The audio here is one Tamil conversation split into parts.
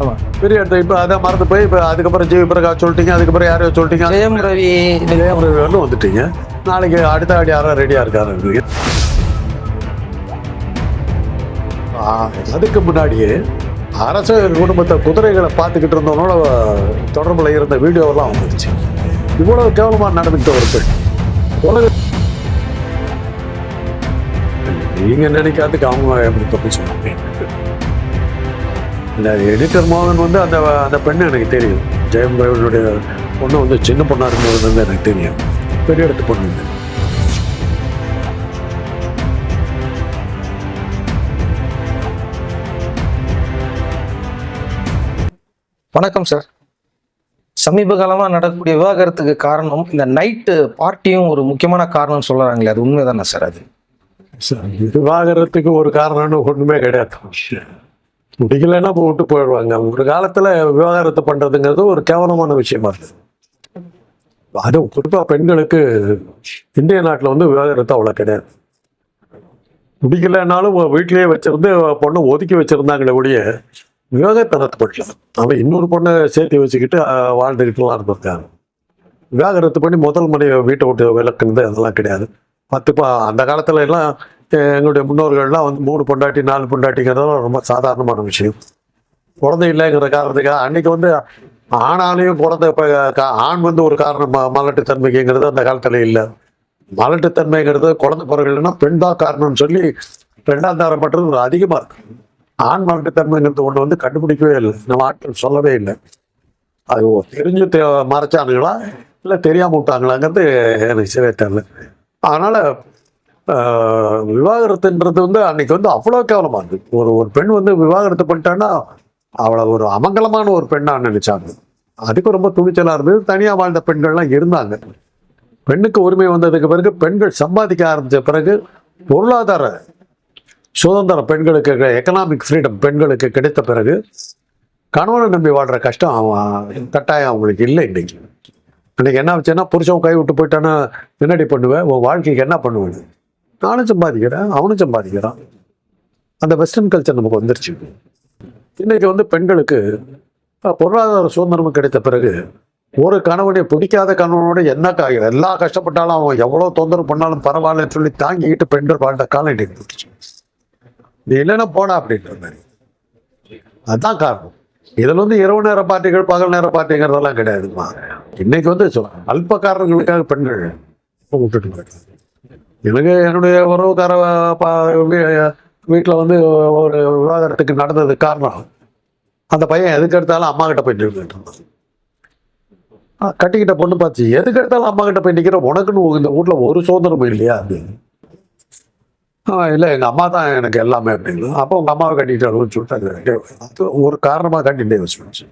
ஆமா. பெரிய இடத்த இப்போ அதை மறந்து போய் இப்போ அதுக்கப்புறம் ஜிவி பிரகாஷ் சொல்லிட்டீங்க அதுக்கப்புறம் யாரையோ சொல்லிட்டீங்க? ஜெயம் ரவி ஜெயம் ரவி வரலும் வந்துட்டீங்க. நாளைக்கு அடுத்த ஆடி யாரோ ரெடியாக இருக்காரு. அதுக்கு முன்னாடியே அரச குடும்பத்தை குதிரைகளை பார்த்துக்கிட்டு இருந்தவனோட தொடர்புல இருந்த வீடியோவெல்லாம் வந்துருச்சு. இவ்வளவு கேவலமா நடந்துக்கிட்ட ஒரு பெண். உலக நீங்க நினைக்காதுக்கு அவங்க எப்படி தப்பு சொன்னாங்க இந்த எடிட்டர் மோகன் வந்து அந்த அந்த பெண்ணு எனக்கு தெரியும். ஜெயம் ரவினுடைய பொண்ணு வந்து சின்ன பொண்ணா இருந்தது வந்து எனக்கு தெரியும். பெரிய இடத்து பொண்ணு. வணக்கம் சார் சமீப காலமா நடக்கக்கூடிய விவாகரத்துக்கு காரணம் இந்த நைட்டு பார்ட்டியும் ஒரு முக்கியமான காரணம் சொல்றாங்களே அது உண்மைதானே சார் அது? சரி, விவாகரத்துக்கு ஒரு காரணம்னு ஒண்ணுமே கிடையாது. முடிக்கலைன்னா போட்டு விட்டு போயிடுவாங்க. ஒரு காலத்துல விவாகரத்து பண்றதுங்கிறது ஒரு கேவலமான விஷயமா இருக்கு. அது குறிப்பா பெண்களுக்கு இந்திய நாட்டுல வந்து விவாகரத்து அவ்வளவு கிடையாது. முடிக்கலைன்னாலும் வீட்டிலேயே வச்சிருந்து பொண்ணை ஒதுக்கி வச்சிருந்தாங்களே ஒழிய விவாகரத்து நடத்தப்படல அவன் இன்னொரு பொண்ணை சேர்த்து வச்சுக்கிட்டு வாழ்ந்துக்கிட்டுலாம் இருந்திருக்காங்க. விவாகரத்து பண்ணி முதல் மனைவி வீட்டை விட்டு விளக்குனது அதெல்லாம் கிடையாது. பத்து அந்த காலத்துல எல்லாம் எங்களுடைய முன்னோர்கள்லாம் வந்து மூணு பொண்டாட்டி நாலு பொண்டாட்டிங்கிறதெல்லாம் ரொம்ப சாதாரணமான விஷயம். குழந்தை இல்லைங்கிற காரணத்துக்காக அன்னைக்கு வந்து ஆணாலையும் குழந்தை இப்போ ஆண் வந்து ஒரு காரணம் ம- மலட்டுத்தன்மைக்குங்கிறது அந்த காலத்தில் இல்லை. மலட்டுத்தன்மைங்கிறது குழந்தை பிறகுனா பெண் தான் காரணம்னு சொல்லி ரெண்டாம் தாரம் பண்றது அதிகமாக இருக்கு. ஆண் மலட்டுத்தன்மைங்கிறது ஒன்று வந்து கண்டுபிடிக்கவே இல்லை. நம்ம ஆட்கள் சொல்லவே இல்லை. அது தெரிஞ்சு தெ- மறைச்சானுங்களா? இல்லை தெரியாமல் விட்டாங்களாங்கிறது எனக்கு சரியாக தெரியல. அதனால் விவாகரத்துன்றது வந்து அன்னைக்கு வந்து அவ்வளோ கேவலமாக இருக்கு ஒரு ஒரு பெண் வந்து விவாகரத்து பண்ணிட்டான்னா அவளை ஒரு அமங்கலமான ஒரு பெண்ணாக நினைச்சாங்க. அதுக்கு ரொம்ப துணிச்சலாக இருந்தது. தனியாக வாழ்ந்த பெண்கள்லாம் இருந்தாங்க. பெண்ணுக்கு உரிமை வந்ததுக்கு பிறகு பெண்கள் சம்பாதிக்க ஆரம்பித்த பிறகு பொருளாதார சுதந்திரம் பெண்களுக்கு எக்கனாமிக் ஃப்ரீடம் பெண்களுக்கு கிடைத்த பிறகு கணவனை நம்பி வாழ்கிற கஷ்டம் அவன் கட்டாயம் அவங்களுக்கு இல்லை இன்னைக்கு. அன்றைக்கி என்ன வச்சுன்னா புருஷன் கை விட்டு போயிட்டான்னா என்னடி பண்ணுவேன் உன் வாழ்க்கைக்கு என்ன பண்ணுவேன் நானும் சம்பாதிக்கிறேன் அவனும் சம்பாதிக்கிறான். அந்த வெஸ்டர்ன் கல்ச்சர் நமக்கு வந்துருச்சு. இன்றைக்கி வந்து பெண்களுக்கு பொருளாதார சுதந்திரம் கிடைத்த பிறகு ஒரு கணவனை பிடிக்காத கணவனோட என்ன கா- எல்லா கஷ்டப்பட்டாலும் அவன் எவ்வளோ தொந்தரவு பண்ணாலும் பரவாயில்லன்னு சொல்லி தாங்கிக்கிட்டு பெண்கள் வாழ்ந்த காலம் இன்றைக்கு நீ இல்லைன்னா போடா அப்படின்ற மாதிரி. அதுதான் காரணம். இதில் வந்து இரவு நேர பார்ட்டிகள் பகல் நேர பார்ட்டிங்கிறதெல்லாம் கிடையாதுமா இன்னைக்கு வந்து அல்ப காரணங்களுக்காக பெண்கள் விட்டுட்டு போயிட்டாங்க. எனக்கு என்னுடைய உறவுக்கார வீட்டில் வந்து ஒரு விவாகரத்துக்கு நடந்தது காரணம். அந்த பையன் எதுக்கு எடுத்தாலும் அம்மா கிட்ட போய் நின்றுட்டு இருந்தான். ஆ, கட்டிக்கிட்ட பொண்ணு பார்த்து எதுக்கு எடுத்தாலும் அம்மா கிட்ட போய் நிற்கிற உனக்குன்னு இந்த வீட்டில் ஒரு சுதந்திரமும் இல்லையா? அப்படின்னு. ஆ இல்லை எங்கள் அம்மா தான் எனக்கு எல்லாமே அப்படின்னு. அப்போ உங்கள் அம்மாவை கட்டிக்கிட்டாலும் சொல்லிட்டாங்க அது ஒரு காரணமாக கட்டிட்டே வச்சு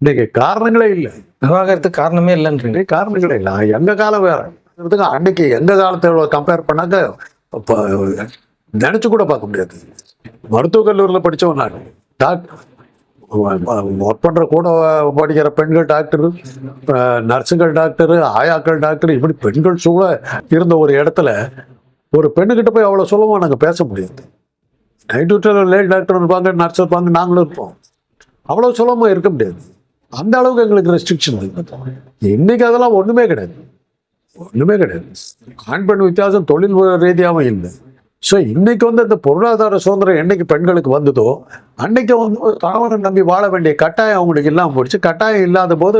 இன்னைக்கு காரணங்களே இல்லை. விவாகரத்துக்கு காரணமே இல்லைன்றீங்க. காரணங்களே இல்லை. எங்க காலம் வேற. இதுக்கு அன்னைக்கு எங்கள் காலத்தை கம்பேர் பண்ணாங்க இப்போ கூட பார்க்க முடியாது. மருத்துவக் கல்லூரியில் படிச்சவன் நான். டாக்டர் ஒர்க் பண்ணுற கூட படிக்கிற பெண்கள் டாக்டர் நர்ஸுங்கள் டாக்டர் ஆயாக்கள் டாக்டர் இப்படி பெண்கள் சூழ இருந்த ஒரு இடத்துல ஒரு பெண்ணுக்கிட்ட போய் அவ்வளோ சுலபமாக நாங்கள் பேச முடியாது. நைட் டூட்டில் லேட் டாக்டர் இருப்பாங்க நர்ஸ் இருப்பாங்க நாங்களும் இருப்போம். அவ்வளோ சுலபமாக இருக்க முடியாது. அந்த அளவுக்கு எங்களுக்கு ரெஸ்ட்ரிக்ஷன் இருக்கு. இன்னைக்கு அதெல்லாம் ஒன்றுமே கிடையாது. ஒன்றுமே கிடையாது. ஆண் பெண் வித்தியாசம் தொழில் ரீதியாகவும் இல்லை. ஸோ இன்னைக்கு வந்து இந்த பொருளாதார சுதந்திரம் என்னைக்கு பெண்களுக்கு வந்ததோ அன்னைக்கு வந்து ஒரு கணவனை நம்பி வாழ வேண்டிய கட்டாயம் அவங்களுக்கு இல்லாமல் போயிடுச்சு. கட்டாயம் இல்லாத போது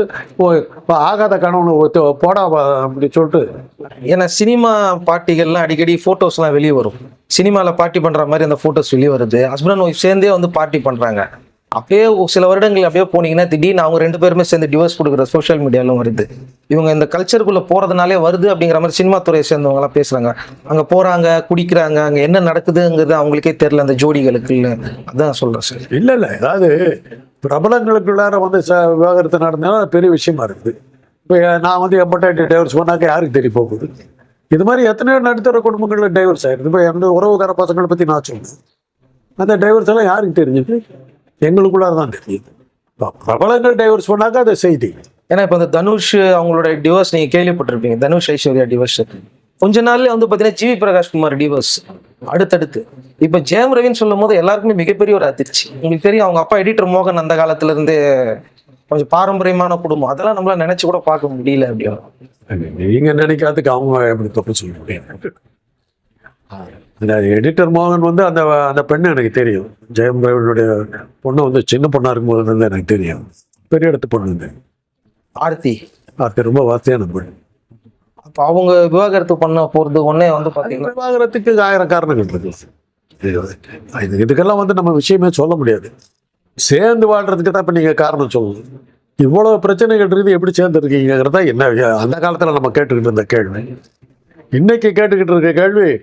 ஆகாத கணவனை போடா அப்படின்னு அப்படி சொல்லிட்டு. ஏன்னா சினிமா பாட்டிகள்லாம் அடிக்கடி ஃபோட்டோஸ்லாம் வெளியே வரும். சினிமாவில் பார்ட்டி பண்ணுற மாதிரி அந்த ஃபோட்டோஸ் வெளியே வருது. ஹஸ்பண்ட் அண்ட் ஒய்ஃப் சேர்ந்தே வந்து பார்ட்டி பண்ணுறாங்க அப்படியே ஒரு சில வருடங்கள் அப்படியே போனீங்கன்னா திடீர்னு அவங்க ரெண்டு பேருமே சேர்ந்து டிவோர்ஸ் கொடுக்குற சோஷியல் மீடியாலும் வருது. இவங்க இந்த கல்ச்சருக்குள்ளே போகிறதுனாலே வருது அப்படிங்கிற மாதிரி சினிமா துறையை சேர்ந்தவங்களாம் பேசுகிறாங்க அங்கே போகிறாங்க குடிக்கிறாங்க அங்கே என்ன நடக்குதுங்கிறது அவங்களுக்கே தெரில அந்த ஜோடிகளுக்கு அதான் சொல்கிறேன் சார் இல்லை இல்லை. அதாவது பிரபலங்களுக்குள்ளார வந்து ச விவாகரத்து நடந்தாலும் அது பெரிய விஷயமா இருக்குது. இப்போ நான் வந்து எம்பட்டாட்டி டைவர்ஸ் பண்ணாக்க யாருக்கு தெரிய போகுது? இது மாதிரி எத்தனையோ நடுத்தர குடும்பங்களில் டைவர்ஸ் ஆயிடுது. இப்போ எந்த உறவுக்கார பசங்களை பற்றி நான் சொன்னேன் அந்த டைவர்ஸ் எல்லாம் யாருக்கு தெரிஞ்சுது? எங்களுக்குள்ளார தான் தெரியுது பிரபலங்கள் டைவர்ஸ் பண்ணாக்க அது செய்தி. ஏன்னா இப்போ இந்த தனுஷ் அவங்களோட டிவோர்ஸ் நீங்கள் கேள்விப்பட்டிருப்பீங்க. தனுஷ் ஐஸ்வர்யா டிவோர்ஸ் கொஞ்ச நாள்ல வந்து பார்த்தீங்கன்னா ஜிவி பிரகாஷ் குமார் டிவோர்ஸ் அடுத்தடுத்து. இப்ப ஜெயம் ரவின்னு சொல்லும் போது எல்லாருக்குமே மிகப்பெரிய ஒரு அதிர்ச்சி. உங்களுக்கு தெரியும் அவங்க அப்பா எடிட்டர் மோகன் அந்த காலத்துல இருந்தே கொஞ்சம் பாரம்பரியமான குடும்பம். அதெல்லாம் நம்மளால நினைச்சு கூட பார்க்க முடியல அப்படின்னு நீங்க நினைக்காததுக்கு அவங்க எப்படி தப்பு சொல்ல முடியும்? அந்த எடிட்டர் மோகன் வந்து அந்த அந்த பெண்ணு எனக்கு தெரியும். ஜெயம் ரவினுடைய பொண்ணு வந்து சின்ன பொண்ணா இருக்கும்போது இருந்து எனக்கு தெரியும். பெரிய இடத்து பொண்ணு வந்து. ஆர்த்தி. அது ரொம்ப வார்த்தையான பெண் அப்ப அவங்க விவாகரத்து பண்ண போறது ஒன்னே வந்து பாத்தீங்கன்னா விவாகரத்துக்கு ஆயிரம் காரணங்கள் இருக்கு. இது- இது இதுக்கெல்லாம் வந்து நம்ம விஷயமே சொல்ல முடியாது. சேர்ந்து வாழ்றதுக்கு தான் இப்போ நீங்கள் காரணம் சொல்லணும். இவ்வளவு பிரச்சனைகள் இருக்குது எப்படி சேர்ந்துருக்கீங்கிறதா என்ன அந்த காலத்தில் நம்ம கேட்டுக்கிட்டு இருந்த கேள்வி. இன்னைக்கு கேட்டுக்கிட்டு இருக்க கேள்வி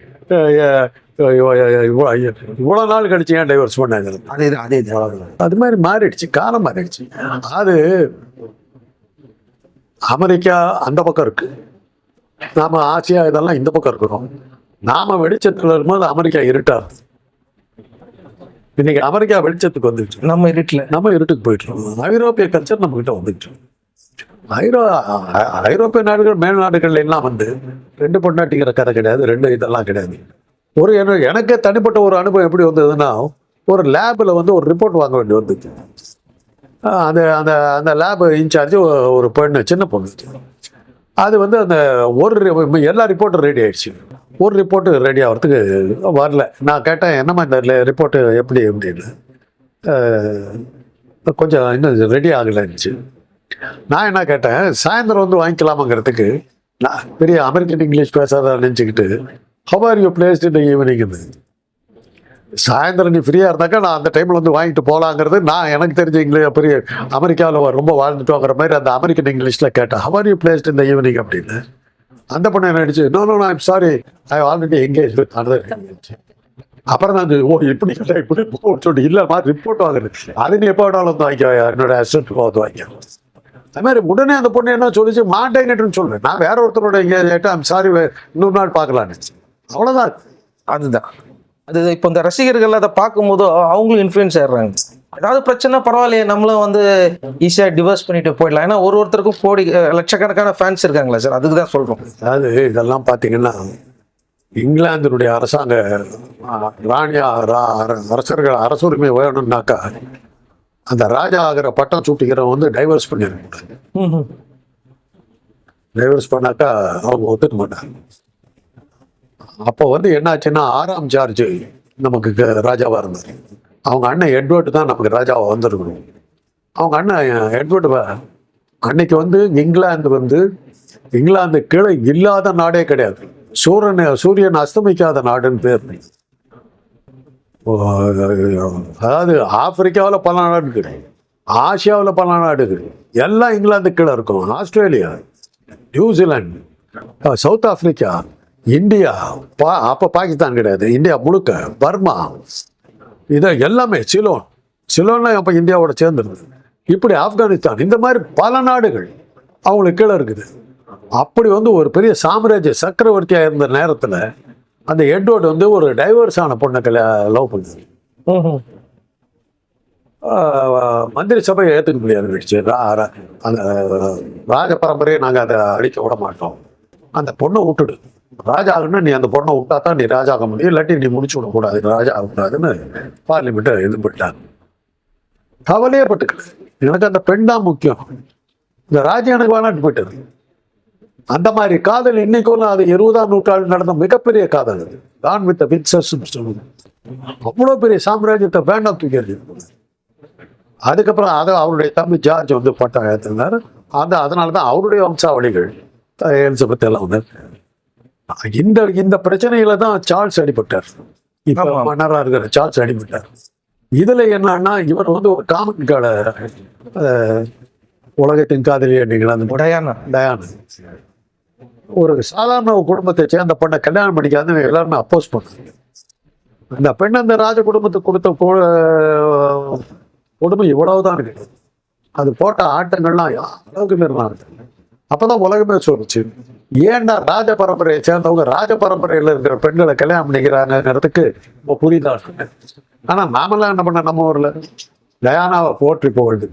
இவ்வளோ நாள் கழிச்சு ஏன் டைவர்ஸ் பண்ணாங்க? அதேதான் அதேதான் அது மாதிரி மாறிடுச்சு காலம் மாறிடுச்சு. அது அமெரிக்கா அந்த பக்கம் இருக்கு. நாம ஆசியா இதெல்லாம் இந்த பக்கம் இருக்கிறோம். நாம வெளிச்சத்துல இருக்கும்போது அமெரிக்கா இருட்டா. இன்னைக்கு அமெரிக்கா வெளிச்சத்துக்கு வந்துச்சு நம்ம இருட்டுல. நம்ம இருட்டுக்கு போயிட்டு இருக்கோம் ஐரோப்பிய கல்ச்சர் நம்ம கிட்ட வந்துச்சு ஐரோ ஐரோப்பிய நாடுகள் மேல் நாடுகள் எல்லாம் வந்து ரெண்டு பொண்டாட்டிங்கிற கதை கிடையாது ரெண்டு இதெல்லாம் கிடையாது. ஒரு எனக்கு தனிப்பட்ட ஒரு அனுபவம் எப்படி வந்ததுன்னா ஒரு லேபில் வந்து ஒரு ரிப்போர்ட் வாங்க வேண்டி வந்துச்சு. அந்த அந்த அந்த லேப் இன்சார்ஜ் ஒரு பொண்ணு சின்ன பொண்ணு. அது வந்து அந்த ஒரு எல்லா ரிப்போர்ட்டும் ரெடி ஆயிடுச்சு. ஒரு ரிப்போர்ட்டு ரெடி ஆகிறதுக்கு வரல. நான் கேட்டேன் என்னம்மா இந்த ரிப்போர்ட்டு எப்படி எப்படின்னு. கொஞ்சம் இன்னும் ரெடி ஆகலைன்னுச்சு. நான் என்ன கேட்டேன் சாயந்தரம் வந்து வாங்கிக்கலாமாங்கிறதுக்கு நான் பெரிய அமெரிக்கன் இங்கிலீஷ் பேசாத நினச்சிக்கிட்டு ஹவ் ஆர் யூ பிளேஸ்ட் இந்த ஈவினிங்னு சாயந்தரம் நீ ஃப்ரீயாக இருந்தாக்கா நான் அந்த டைமில் வந்து வாங்கிட்டு போகலாங்கிறது நான் எனக்கு தெரிஞ்ச இங்கிலீஷ் பெரிய அமெரிக்காவில் ரொம்ப வாழ்ந்துட்டோங்கிற மாதிரி அந்த அமெரிக்கன் இங்கிலீஷில் கேட்டேன். ஹவ் ஆர் யூ பிளேஸ்ட் இந்த ஈவினிங் அப்படின்னு. அந்த பொண்ணு என்ன ஆயிடுச்சு no no I'm sorry I already engage with another அப்புறம் நான் ஓ இப்படி இப்படி போட்டு சொல்லிட்டு இல்லைம்மா ரிப்போர்ட் வாங்குறது. அது நீ எப்போ வேணாலும் வந்து வாங்கிக்கோ என்னோட அசிஸ்டன்ட் வந்து வாங்கிக்கோ. அது மாதிரி உடனே அந்த பொண்ணு என்ன சொல்லிச்சு? மாட்டேங்கட்டுன்னு சொல்லுவேன் நான் வேற ஒருத்தரோட எங்கேயாவது கேட்டு ஐம் சாரி இன்னொரு நாள் பார்க்கலான்னு அவ்வளோதான் அதுதான். அது இப்போ இந்த ரசிகர்கள் அதை பார்க்கும்போது அவங்களும் இன்ஃப்ளூயன்ஸ் ஆயிடுறாங்க. ஏதாவது பிரச்சனை பரவாயில்லையே நம்மளும் வந்து ஈஸியாக டிவோர்ஸ் பண்ணிட்டு போயிடலாம். ஏன்னா ஒரு ஒருத்தருக்கும் கோடி லட்சக்கணக்கான ஃபேன்ஸ் இருக்காங்களா சார் அதுக்கு தான் சொல்கிறோம் அதாவது இதெல்லாம் பார்த்தீங்கன்னா இங்கிலாந்தினுடைய அரசாங்க ராணியா அரசர்கள் அரசுரிமை வேணும்னாக்கா அந்த ராஜா ஆகிற பட்டம் சூட்டிக்கிறவன் வந்து டைவர்ஸ் பண்ணிடக்கூடாது டைவர்ஸ் பண்ணாக்கா அவங்க ஒத்துக்க மாட்டாங்க. அப்போ வந்து என்னாச்சுன்னா ஆறாம் ஜார்ஜ் நமக்கு க- ராஜாவா இருந்தார். அவங்க அண்ணன் எட்வர்ட் தான் நமக்கு ராஜாவா வந்திருக்கணும். அவங்க அண்ணன் எட்வர்ட் அன்னைக்கு வந்து இங்கிலாந்து வந்து இங்கிலாந்து கீழே இல்லாத நாடே கிடையாது. சூரியன் சூரியன் அஸ்தமிக்காத நாடுன்னு பேர். அதாவது ஆப்பிரிக்காவில் பல நாடுகள். ஆசியாவில் பல நாடுகள். எல்லாம் இங்கிலாந்து கீழே இருக்கும். Australia New Zealand South Africa India பா அப்போ பாகிஸ்தான் கிடையாது. இந்தியா முழுக்க பர்மா இதை எல்லாமே சிலோன் சிலோன்னா அப்போ இந்தியாவோட சேர்ந்துருது. இப்படி ஆப்கானிஸ்தான் இந்த மாதிரி பல நாடுகள் அவங்களுக்கு கீழே இருக்குது. அப்படி வந்து ஒரு பெரிய சாம்ராஜ்ய சக்கரவர்த்தியாக இருந்த நேரத்தில் அந்த எட்வர்ட் வந்து ஒரு டைவர்ஸ் ஆன பொண்ணை கல்யா லவ் பண்ணுது மந்திரி சபையை ஏற்றுக்க முடியாது போயிடுச்சு அந்த ராஜ பரம்பரையை நாங்கள் அதை அழிக்க விட மாட்டோம். அந்த பொண்ணை விட்டுடு. ராஜா ஆகணும்னா நீ அந்த பொண்ணை விட்டா தான் நீ ராஜா ஆக முடியும். இல்லாட்டி நீ முடிச்சு விடக்கூடாது ராஜா ஆகக்கூடாதுன்னு பார்லிமெண்ட்டை இது பண்ணிட்டாங்க. கவலையே பட்டுக்கல. எனக்கு அந்த பெண் தான் முக்கியம். இந்த ராஜா எனக்கு வேணாட்டு போயிட்டது அந்த மாதிரி காதல் இன்னைக்கும் அது இருபதாம் நூற்றாண்டு நடந்த மிகப்பெரிய காதல் அது. தான் வித் வின்சஸ் சொல்லுது அவ்வளோ பெரிய சாம்ராஜ்யத்தை வேண்டாம் தூக்கி எறிஞ்சிருக்கும் அதுக்கப்புறம் அதை அவருடைய தம்பி ஜார்ஜ் வந்து பட்டம் ஏற்றினார். அந்த அதனால தான் அவருடைய வம்சாவளிகள் எலிசபெத் எல்லாம் வந்து இந்த இந்த பிரச்சனையில தான் சார்ல்ஸ் அடிபட்டார். இப்ப ஆமா. மன்னரா இருக்கிற சார்ல்ஸ் அடிபட்டார். இதுல என்னன்னா இவர் வந்து ஒரு காமன் கால உலகத்தின் காதலி அப்படிங்கிற அந்த டயானா டயானா. ஒரு சாதாரண குடும்பத்தை சேர்ந்த பொண்ணை கல்யாணம் பண்ணிக்காதுன்னு எல்லாருமே அப்போஸ் பண்ணாங்க அந்த பெண் அந்த ராஜ குடும்பத்துக்கு கொடுத்த கு- கொடுமை இவ்வளவுதான் இருக்கு. அது போட்ட ஆட்டங்கள்லாம் அளவுக்கு மீறினா இருக்கு? அப்போதான் உலகமே சொல்லுச்சு ஏன்டா ராஜ பரம்பரையை சேர்ந்தவங்க ராஜ பரம்பரையில் இருக்கிற பெண்களை கல்யாணம் பண்ணிக்கிறாங்கிறதுக்கு இப்போ புரியுதா? இருக்கு நாமெல்லாம் என்ன பண்ண நம்ம ஊரில் டயானாவை போற்றி புகழ்ந்து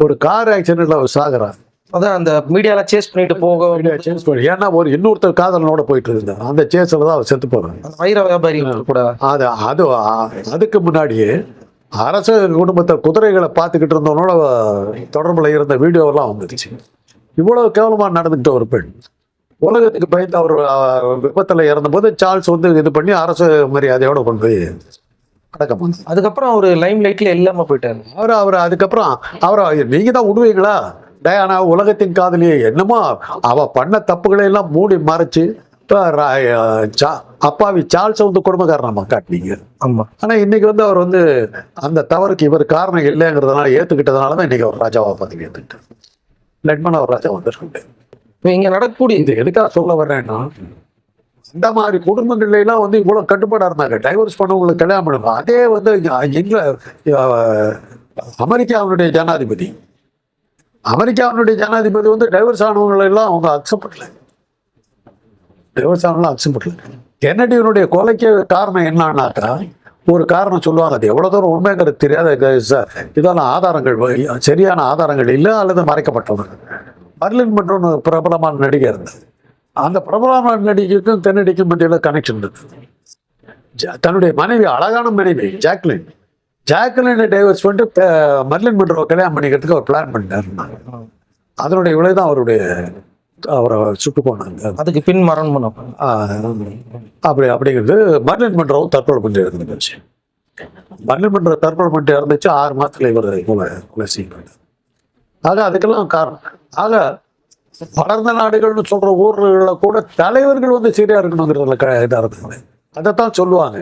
ஒரு கார் ஆக்சிடென்ட்ல அவர் சாகுறார் அதான் அந்த மீடியால சேஸ் பண்ணிட்டு போக சேஞ்ச் பண்ணி. ஏன்னா ஒரு இன்னொருத்தர் காதலனோட போயிட்டு இருந்தான் அந்த சேஸில் தான் அவர் செத்து அந்த வைர வியாபாரி கூட. அது அது அதுக்கு முன்னாடியே அரச குடும்பத்தை குதிரைகளை பார்த்துக்கிட்டு இருந்தவனோட தொடர்புல இருந்த வீடியோவெல்லாம் வந்துருச்சு. இவ்வளவு கேவலமா நடந்துக்கிட்ட ஒரு பெண். உலகத்துக்கு பயந்து அவர் விபத்துல இறந்தபோது சார்ல்ஸ் வந்து இது பண்ணி அரசு மரியாதையோட கொண்டு போய் அடக்கம். அதுக்கப்புறம் அவரு லைம் லைட்ல இல்லாம போயிட்டாரு. அவர் அவர் அதுக்கப்புறம் அவரை நீங்க தான் விடுவீங்களா டயானா உலகத்தின் காதலியே என்னமோ அவ பண்ண தப்புகளை எல்லாம் மூடி மறைச்சு இப்ப அப்பாவி சார்ல்ஸ் வந்து குடும்பக்காரனமா காட்டினீங்க. ஆமா. ஆனா இன்னைக்கு வந்து அவர் வந்து அந்த தவறுக்கு இவர் காரணம் இல்லைங்கிறதுனால ஏத்துக்கிட்டதுனால தான் இன்னைக்கு அவர் ராஜாவா பதவி ஏத்துக்கிட்டார் லட்மன் அவர் ராஜா வந்திருக்கு இப்ப இங்க நடக்கக்கூடிய இது எதுக்காக சொல்ல வர்றேன்னா இந்த மாதிரி குடும்பங்கள்ல எல்லாம் வந்து இவ்வளவு கட்டுப்பாடா இருந்தாங்க. டைவர்ஸ் பண்ணவங்களுக்கு கல்யாணம் பண்ணுவாங்க அதே வந்து எங்க அஹ், அமெரிக்காவினுடைய ஜனாதிபதி அமெரிக்காவினுடைய ஜனாதிபதி வந்து டைவர்ஸ் ஆனவங்களை எல்லாம் அவங்க அக்செப்ட் பண்ணல. டைவர்ஸ் ஆனவங்களாம் அக்செப்ட் பண்ணல. கென்னடியினுடைய கொலைக்கு காரணம் என்னன்னாக்கா ஒரு காரணம் சொல்லுவாங்க. அது எவ்வளோ தூரம் உண்மைங்கிறது தெரியாத. க- இதெல்லாம் ஆதாரங்கள் சரியான ஆதாரங்கள் இல்லை அல்லது மறைக்கப்பட்டது மர்லின் மற்றும் பிரபலமான நடிகை இருந்தது அந்த பிரபலமான நடிகைக்கும் தென்னடிக்கும் மத்தியில் கனெக்ஷன் இருந்தது. தன்னுடைய மனைவி அழகான மனைவி ஜாக்லின். ஜாக்லினை டைவர்ஸ் பண்ணிட்டு மர்லின் மன்றோ கல்யாணம் பண்ணிக்கிறதுக்கு அவர் பிளான் பண்ணிட்டாரு. அதனுடைய விலை தான் அவருடைய அவரை சுட்டு போனாங்க. அதுக்கு பின் மரணம் ஆஹ் அப்படி அப்படிங்கிறது மர்லின் மன்றம் தற்கொலை பண்ணி இருந்துச்சு. மர்லின் மன்றம் தற்கொலை பண்ணிட்டு இருந்துச்சு ஆறு மாசத்துல இவர் கொலை கொலை செய்யப்பட்டார். ஆக அதுக்கெல்லாம் காரணம். ஆக வளர்ந்த நாடுகள்னு சொல்ற ஊர்களில் கூட தலைவர்கள் வந்து சரியா இருக்கணுங்கிறதுல இதாக இருந்தாங்க அதைத்தான் சொல்லுவாங்க.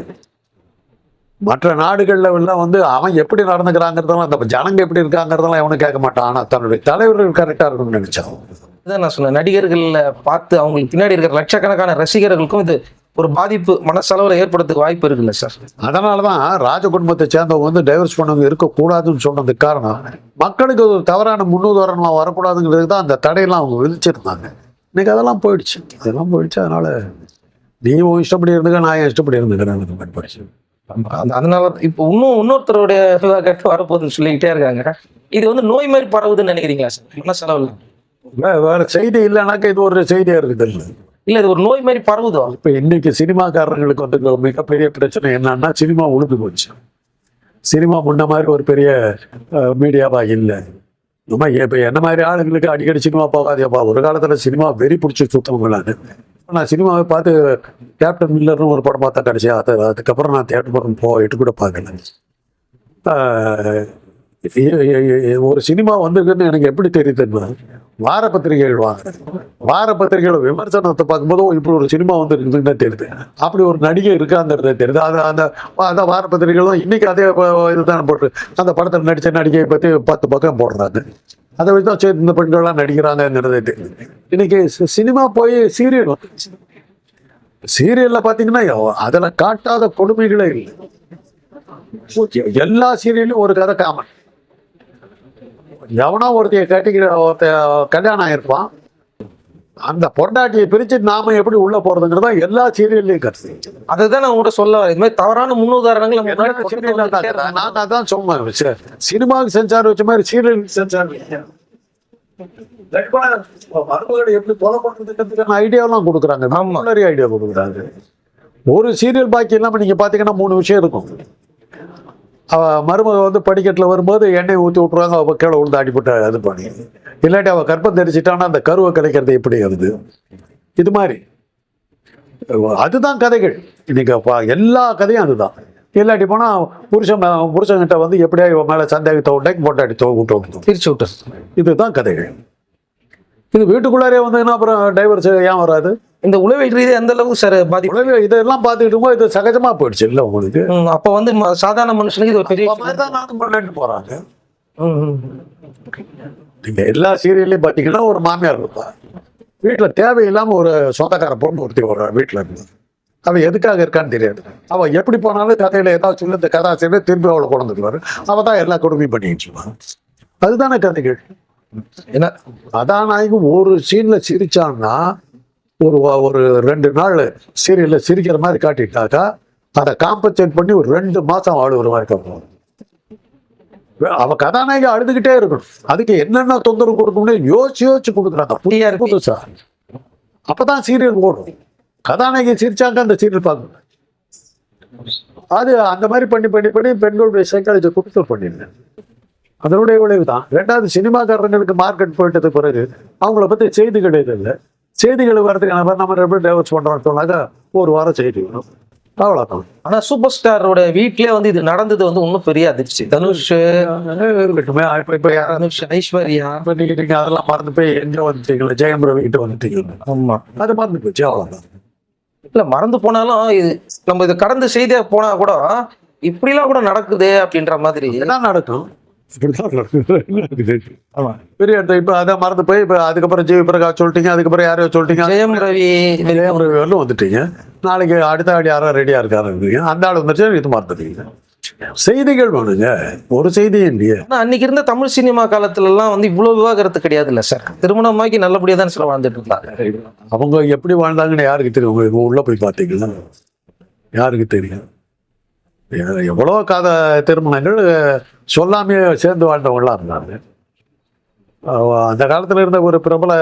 மற்ற நாடுகள்ல எல்லாம் வந்து அவன் எப்படி நடந்துக்கிறாங்கிறதெல்லாம் அந்த ஜனங்க எப்படி இருக்காங்கிறதெல்லாம் எவனும் கேட்க மாட்டான். ஆனா தன்னுடைய தலைவர்கள் கரெக்டா இருக்கணும்னு நினைச்சான். இதான் நான் சொன்னேன். நடிகர்கள்ல பார்த்து அவங்களுக்கு பின்னாடி இருக்கிற லட்சக்கணக்கான ரசிகர்களுக்கும் இது ஒரு பாதிப்பு மனசளவுல ஏற்படுறதுக்கு வாய்ப்பு இருக்குல்ல சார்? அதனால தான் ராஜ குடும்பத்தை சேர்ந்தவங்க வந்து டைவர்ஸ் பண்ணவங்க இருக்கக்கூடாதுன்னு சொன்னதுக்கு காரணம் மக்களுக்கு ஒரு தவறான முன்னுதாரணமாக வரக்கூடாதுங்கிறதுக்கு தான் அந்த தடையெல்லாம் அவங்க விதிச்சிருந்தாங்க. இன்னைக்கு அதெல்லாம் போயிடுச்சு. அதெல்லாம் போயிடுச்சு. அதனால நீ உன் இஷ்டப்படி இருந்துக்க நான் என் இஷ்டப்படி இருந்துக்கிறேன் போயிடுச்சு. அந்த- அதனால இப்போ இன்னும் இன்னொருத்தருடைய விவாகரத்து வரப்போகுதுன்னு சொல்லிக்கிட்டே இருக்காங்க. இது வந்து நோய் மாதிரி பரவுதுன்னு நினைக்கிறீங்களா சார்? மனசளவுல வே வேற செய்தி இல்லைனாக்கா இது ஒரு செய்தியா இருக்குது. இல்லை இல்ல இது ஒரு நோய் மாதிரி பரவுதோ? இப்போ இன்னைக்கு சினிமாக்காரங்களுக்கு வந்து மிகப்பெரிய பிரச்சனை என்னன்னா சினிமா உழுது போச்சு. சினிமா முன்ன மாதிரி ஒரு பெரிய மீடியாவா இல்லை. நம்ம இப்போ என்ன மாதிரி ஆளுங்களுக்கு அடிக்கடி சினிமா போகாதேப்பா. ஒரு காலத்துல சினிமா வெறி பிடிச்சி சுத்தவங்களான்னு நான் சினிமாவை பார்த்து கேப்டன் மில்லர்னு ஒரு படம் பார்த்தா கடைசியாக அது அதுக்கப்புறம் நான் தேட்டர் படம் போயிட்டு கூட பார்க்கல. ஒரு சினிமா வந்திருக்குன்னு எனக்கு எப்படி தெரியுதுன்னா வார பத்திரிகைகள் வாங்குறேன் வார பத்திரிகையோட விமர்சனத்தை பார்க்கும்போது இப்படி ஒரு சினிமா வந்துருக்குதுன்னு தெரியுது. அப்படி ஒரு நடிகை இருக்காங்கிறது தெரியுது. அது அந்த அந்த வார பத்திரிகைகளும் இன்னைக்கு அதே இதுதான் போட்டு அந்த படத்தில் நடித்த நடிகையை பற்றி பத்து பக்கம் போடுறாங்க. அதை வச்சு தான் சரி இந்த பெண்கள்லாம் நடிக்கிறாங்கிறது தெரியுது. இன்னைக்கு சினிமா போய் சீரியல் சீரியல்ல பார்த்தீங்கன்னா அதில் காட்டாத கொடுமைகளே இல்லை. எல்லா சீரியலும் ஒரு கதை காமன் எவனோ ஒருத்தைய கட்டிக்கிற ஒருத்த கல்யாணம் ஆயிருப்பான். அந்த பொண்டாட்டியை பிரிச்சு நாம எப்படி உள்ள போறதுங்கிறதா எல்லா சீரியல்லையும் கருத்து. அதுதான் நான் உங்கள்கிட்ட சொல்ல வரேன். இது மாதிரி தவறான முன்னுதாரணங்கள் தான். நான் அதான் சொன்னேன் சினிமாவுக்கு சென்சார் வச்ச மாதிரி சீரியலுக்கு சென்சார் மருமகளை எப்படி கொலை பண்றதுங்கிறதுக்கான ஐடியாவெல்லாம் கொடுக்குறாங்க. ஆமா. ஐடியா கொடுக்குறாங்க. ஒரு சீரியல் பாக்கி இல்லாம நீங்க பாத்தீங்கன்னா மூணு விஷயம் இருக்கும். அவ மருமக வந்து படிக்கட்டுல வரும்போது எண்ணெய் ஊற்றி விட்ருவாங்க அவ கீழே விழுந்து அடிபட்டு இது பண்ணி. இல்லாட்டி அவ கற்பம் தெரிச்சிட்டான்னா அந்த கருவை கிடைக்கிறது எப்படி வருது இது மாதிரி. அதுதான் கதைகள். இன்னைக்கு பா- எல்லா கதையும் அதுதான். இல்லாட்டி போனா புருஷன் புருஷன்கிட்ட வந்து எப்படியா இவன் மேல சந்தேகத்தை உண்டாக்கி போட்டாடி தோ விட்டு விட்டு பிரிச்சு விட்டு இதுதான் கதைகள். இது வீட்டுக்குள்ளாரே வந்ததுன்னா அப்புறம் டைவர்ஸ் ஏன் வராது? இந்த உளவியல் ரீதியா எந்த அளவுக்கு சார் பாதிப்பு இதெல்லாம் பார்த்துக்கிட்டு இது சகஜமா போயிடுச்சு இல்லை உங்களுக்கு? அப்ப வந்து சாதாரண மனுஷனுக்கு இது ஒரு பெரிய பண்ணிட்டு போறாங்க. ம், ம். நீங்க எல்லா சீரியல்லையும் பார்த்தீங்கன்னா ஒரு மாமியார் இருப்பா. வீட்டுல தேவையில்லாம ஒரு சொந்தக்கார பொண்ணு ஒருத்தி ஒரு வீட்டுல இருந்து. அவ எதுக்காக இருக்கான்னு தெரியாது. அவ எப்படி போனாலும் கதையில ஏதாவது சொல்லி இந்த கதாசிரியர் திரும்பி அவளை கொண்டு வந்துருவாரு அவ தான் எல்லா கொடுமையும் பண்ணிட்டு இருப்பான் அதுதானே கதைகள். என்ன? கதாநாயகன் ஒரு சீன்ல சிரிச்சான்னா ஒரு ஒரு ரெண்டு நாள் சீரியல்ல சிரிக்கிற மாதிரி காட்டிட்டாக்கா அதை காம்பன்சேட் பண்ணி ஒரு ரெண்டு மாசம் ஆள் ஒரு மாதிரி காட்டுவாங்க அவ கதாநாயகி அழுதுகிட்டே இருக்கணும். அதுக்கு என்னென்ன தொந்தரவு கொடுக்கணும்னு யோசிச்சு யோசிச்சு கொடுக்குறாங்க. புதிய. புதுசா. அப்பதான் சீரியல் ஓடும். கதாநாயகி சிரிச்சாங்க அந்த சீரியல் பார்க்கணும். அது அந்த மாதிரி பண்ணி பண்ணி பண்ணி பெண்களுடைய சைக்காலஜி கொடுத்து பண்ணிருந்தேன் அதனுடைய விளைவு தான் ரெண்டாவது சினிமாக்காரங்களுக்கு மார்க்கெட் போயிட்டது பிறகு அவங்கள பத்தி செய்திகள் எதுவும் இல்லை. செய்திகள் வரதுக்கான மாதிரி நம்ம எப்படி டைவர்ஸ் பண்றோம்னு சொன்னாக்கா ஒரு வாரம் செய்தி வரும். அவ்வளோதான் ஆனா சூப்பர் ஸ்டாரோட வீட்லயே வந்து இது நடந்தது வந்து இன்னும் பெரிய அதிர்ச்சி. தனுஷ் இருக்கட்டுமே இப்போ இப்போ தனுஷ் ஐஸ்வர்யா. இப்போ நீங்க நீங்க அதெல்லாம் மறந்து போய் எங்க வந்துட்டீங்களா? ஜெயம் ரவி கிட்ட வந்துட்டீங்க ஆமா. அது மறந்து போச்சு அவ்வளோதான் இல்ல மறந்து போனாலும் இது நம்ம இது கடந்த செய்தியா போனா கூட இப்படிலாம் கூட நடக்குது அப்படின்ற மாதிரி. என்ன நடக்கும். ஆமா. பெரிய இடத்த இப்போ அதை மறந்து போய் இப்போ அதுக்கப்புறம் ஜிவி பிரகாஷ் சொல்லிட்டீங்க அதுக்கப்புறம் யாரையோ சொல்லிட்டீங்க? ஜெயம் ரவி. ஜெயம் ரவி வரலும் வந்துட்டீங்க. நாளைக்கு அடுத்த ஆடி யாரோ ரெடியா இருக்காரு அந்த ஆள் வந்துச்சு இது மறந்துட்டீங்க. செய்திகள் வேணுங்க. ஒரு செய்தியும் இல்லையே. ஆனா அன்னைக்கு இருந்த தமிழ் சினிமா காலத்துல எல்லாம் வந்து இவ்வளவு விவாகரத்து கிடையாது இல்ல சார்? திருமணமாக்கி நல்லபடியா தான் சில வாழ்ந்துட்டு இருந்தாங்க. அவங்க எப்படி வாழ்ந்தாங்கன்னு யாருக்கு தெரியும்? உங்களுக்கு உள்ள போய் பார்த்தீங்களா? யாருக்கு தெரியும்? எவ்வளோ காத திருமணங்கள் சொல்லாமே சேர்ந்து வாழ்ந்தவங்களாம் இருந்தாங்க. அந்த காலத்தில் இருந்த ஒரு பிரபல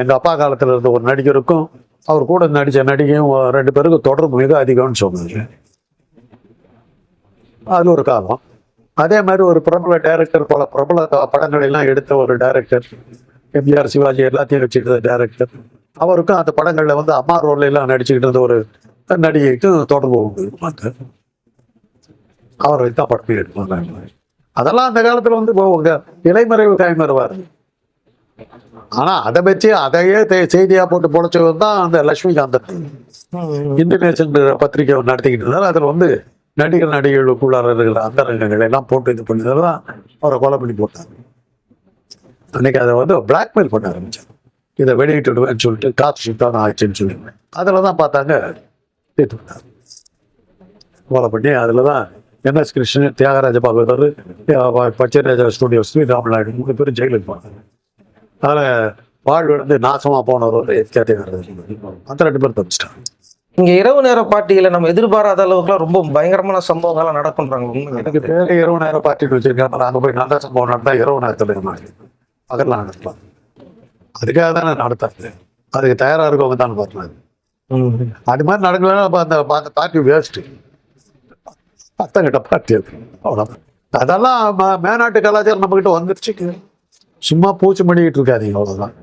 எங்கள் அப்பா காலத்தில் இருந்த ஒரு நடிகருக்கும் அவர் கூட நடித்த நடிகையும் ரெண்டு பேருக்கும் தொடர்பு மிக அதிகம்னு சொன்னாங்க. அது ஒரு காலம். அதே மாதிரி ஒரு பிரபல டைரக்டர் பல பிரபல படங்களெல்லாம் படங்கள் எல்லாம் எடுத்த ஒரு டைரக்டர் எம்ஜிஆர் சிவாஜி எல்லாத்தையும் வச்சுக்கிட்ட டைரக்டர் அவருக்கும் அந்த படங்களில் வந்து அம்மா ரோல்ல எல்லாம் நடிச்சுக்கிட்டு இருந்த ஒரு நடிகைக்கும் தொடர்பு உண்டு. அவரை அவர் வைத்தா படத்தை எடுப்பாங்க அதெல்லாம் அந்த காலத்தில் வந்து போவாங்க உங்க இலைமறைவு கைமறைவார் ஆனா அதை வச்சு அதையே தே- செய்தியா போட்டு பொழைச்சவர் தான் அந்த லட்சுமிகாந்தன். இந்து நேஷன் பத்திரிகை நடத்திக்கிட்டு இருந்தார். அதில் வந்து நடிகர் நடிகர்களுக்குள்ளார இருக்கிற அந்தரங்கங்களை எல்லாம் போட்டு இது பண்ணதெல்லாம் அவரை கொலை பண்ணி போட்டாங்க. அன்னைக்கு அதை வந்து பிளாக்மெயில் பண்ண ஆரம்பிச்சாங்க. இதை வெளியிட்டுடுவேன்னு சொல்லிட்டு காசு சுத்தான ஆச்சுன்னு சொல்லி. அதில் தான் பார்த்தாங்க விட்டாங்க கொலை பண்ணி அதில் தான் N S Krishnan Thyagaraja Bhagavathar Pakshiraja studio Sri Ramanaidu மூணு பேரும் ஜெயிலுக்கு போனாங்க. அதில் வாழ்வு வந்து நாசமாக போனவர் தியாகராஜன் அந்த ரெண்டு பேரும் தப்பிச்சிட்டாங்க. இங்க இரவு நேர பாட்டிகளை நம்ம எதிர்பாராத அளவுக்குலாம் ரொம்ப பயங்கரமான சம்பவங்கள்லாம் நடக்குன்றாங்க எனக்கு பேரு இரவு நேரம் பார்ட்டிட்டு வச்சிருக்கேன் அங்கே போய் நல்ல சம்பவம் நடந்தா இரவு நேரத்தில் பகல்லாம் நடத்தலாம் அதுக்காக தானே நடத்தாது. அதுக்கு தயாரா இருக்கவங்க தான் பார்க்கலாம் அது மாதிரி நடக்கலன்னா அந்த அந்த பார்ட்டி வேஸ்ட்டு அத்தங்கிட்ட பார்ட்டி அது. அவ்வளோதான் அதெல்லாம் ம- மேனாட்டு கலாச்சாரம் நம்மக்கிட்ட வந்துருச்சு சும்மா பூச்சி பண்ணிக்கிட்டு இருக்காதீங்க அவ்வளோதான்